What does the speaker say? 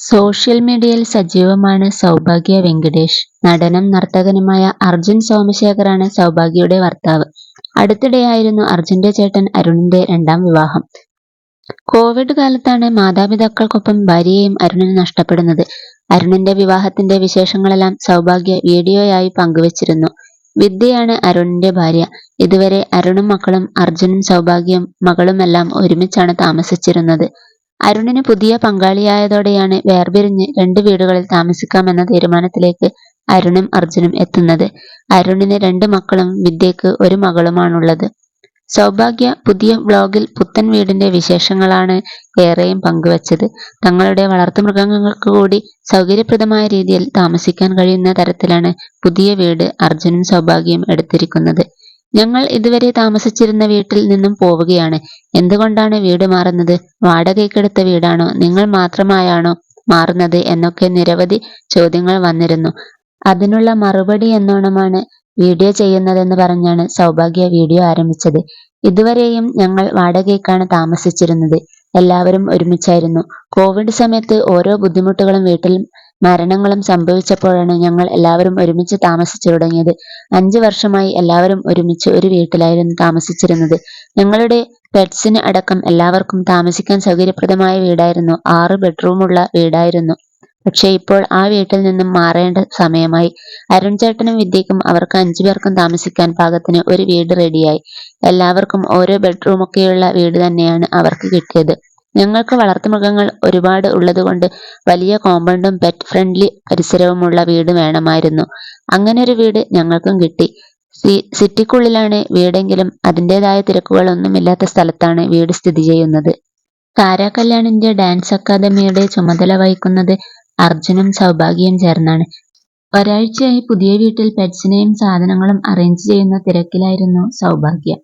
Social മീഡിയയിൽ സജീവമാണ് സൗഭാഗ്യ വെങ്കടേഷ് നടനും നർത്തകനുമായ അർജുൻ സോമശേഖറാണ് സൗഭാഗ്യയുടെ ഭർത്താവ്. അടുത്തിടെയായിരുന്നു അർജുന്റെ ചേട്ടൻ അരുണിന്റെ രണ്ടാം വിവാഹം. കോവിഡ് കാലത്താണ് മാതാപിതാക്കൾക്കൊപ്പം ഭാര്യയെയും അരുണിന് നഷ്ടപ്പെടുന്നത്. അരുണിന്റെ വിവാഹത്തിന്റെ വിശേഷങ്ങളെല്ലാം സൗഭാഗ്യ വീഡിയോയായി പങ്കുവച്ചിരുന്നു. വിദ്യയാണ് അരുണിന്റെ ഭാര്യ. ഇതുവരെ അരുണും മക്കളും അർജുനും സൗഭാഗ്യയും മകളുമെല്ലാം ഒരുമിച്ചാണ് താമസിച്ചിരുന്നത്. അരുണിന് പുതിയ പങ്കാളിയായതോടെയാണ് വേർപിരിഞ്ഞ് രണ്ട് വീടുകളിൽ താമസിക്കാമെന്ന തീരുമാനത്തിലേക്ക് അരുണും അർജുനും എത്തുന്നത്. അരുണിന് രണ്ട് മക്കളും വിദ്യയ്ക്ക് ഒരു മകളുമാണുള്ളത്. സൗഭാഗ്യ പുതിയ വ്ലോഗിൽ പുത്തൻ വീടിന്റെ വിശേഷങ്ങളാണ് ഏറെയും പങ്കുവച്ചത്. തങ്ങളുടെ വളർത്തുമൃഗങ്ങൾക്ക് കൂടി സൗകര്യപ്രദമായ രീതിയിൽ താമസിക്കാൻ കഴിയുന്ന തരത്തിലാണ് പുതിയ വീട് അർജുനും സൗഭാഗ്യയും എടുത്തിരിക്കുന്നത്. ഞങ്ങൾ ഇതുവരെ താമസിച്ചിരുന്ന വീട്ടിൽ നിന്നും പോവുകയാണ്. എന്തുകൊണ്ടാണ് വീട് മാറുന്നത്? വാടകയ്ക്കെടുത്ത വീടാണോ? നിങ്ങൾ മാത്രമായാണോ മാറുന്നത് എന്നൊക്കെ നിരവധി ചോദ്യങ്ങൾ വന്നിരുന്നു. അതിനുള്ള മറുപടി എന്നോണമാണ് വീഡിയോ ചെയ്യുന്നതെന്ന് പറഞ്ഞാണ് സൗഭാഗ്യ വീഡിയോ ആരംഭിച്ചത്. ഇതുവരെയും ഞങ്ങൾ വാടകയ്ക്കാണ് താമസിച്ചിരുന്നത്. എല്ലാവരും ഒരുമിച്ചായിരുന്നു. കോവിഡ് സമയത്ത് ഓരോ ബുദ്ധിമുട്ടുകളും വീട്ടിൽ മരണങ്ങളും സംഭവിച്ചപ്പോഴാണ് ഞങ്ങൾ എല്ലാവരും ഒരുമിച്ച് താമസിച്ചു തുടങ്ങിയത്. അഞ്ച് വർഷമായി എല്ലാവരും ഒരുമിച്ച് ഒരു വീട്ടിലായിരുന്നു താമസിച്ചിരുന്നത്. ഞങ്ങളുടെ പെറ്റ്സിന് അടക്കം എല്ലാവർക്കും താമസിക്കാൻ സൗകര്യപ്രദമായ വീടായിരുന്നു. ആറ് ബെഡ്റൂമുള്ള വീടായിരുന്നു. പക്ഷേ ഇപ്പോൾ ആ വീട്ടിൽ നിന്നും മാറേണ്ട സമയമായി. അരുൺചേട്ടനും വിദ്യക്കും അവർക്ക് അഞ്ചുപേർക്കും താമസിക്കാൻ പാകത്തിന് ഒരു വീട് റെഡിയായി. എല്ലാവർക്കും ഓരോ ബെഡ്റൂമൊക്കെയുള്ള വീട് തന്നെയാണ് അവർക്ക് കിട്ടിയത്. ഞങ്ങൾക്ക് വളർത്തുമൃഗങ്ങൾ ഒരുപാട് ഉള്ളതുകൊണ്ട് വലിയ കോമ്പൗണ്ടും പെറ്റ് ഫ്രണ്ട്ലി പരിസരവുമുള്ള വീട് വേണമായിരുന്നു. അങ്ങനെ ഒരു വീട് ഞങ്ങൾക്കും കിട്ടി. സിറ്റിക്കുള്ളിലാണ് വീടെങ്കിലും അതിന്റെതായ തിരക്കുകളൊന്നുമില്ലാത്ത സ്ഥലത്താണ് വീട് സ്ഥിതി ചെയ്യുന്നത്. കാരാകല്യാണിന്റെ ഡാൻസ് അക്കാദമിയുടെ ചുമതല വഹിക്കുന്നത് അർജുനും സൗഭാഗ്യയും ചേർന്നാണ്. ഒരാഴ്ചയായി പുതിയ വീട്ടിൽ പെറ്റ്സിനെയും സാധനങ്ങളും അറേഞ്ച് ചെയ്യുന്ന തിരക്കിലായിരുന്നു സൗഭാഗ്യ.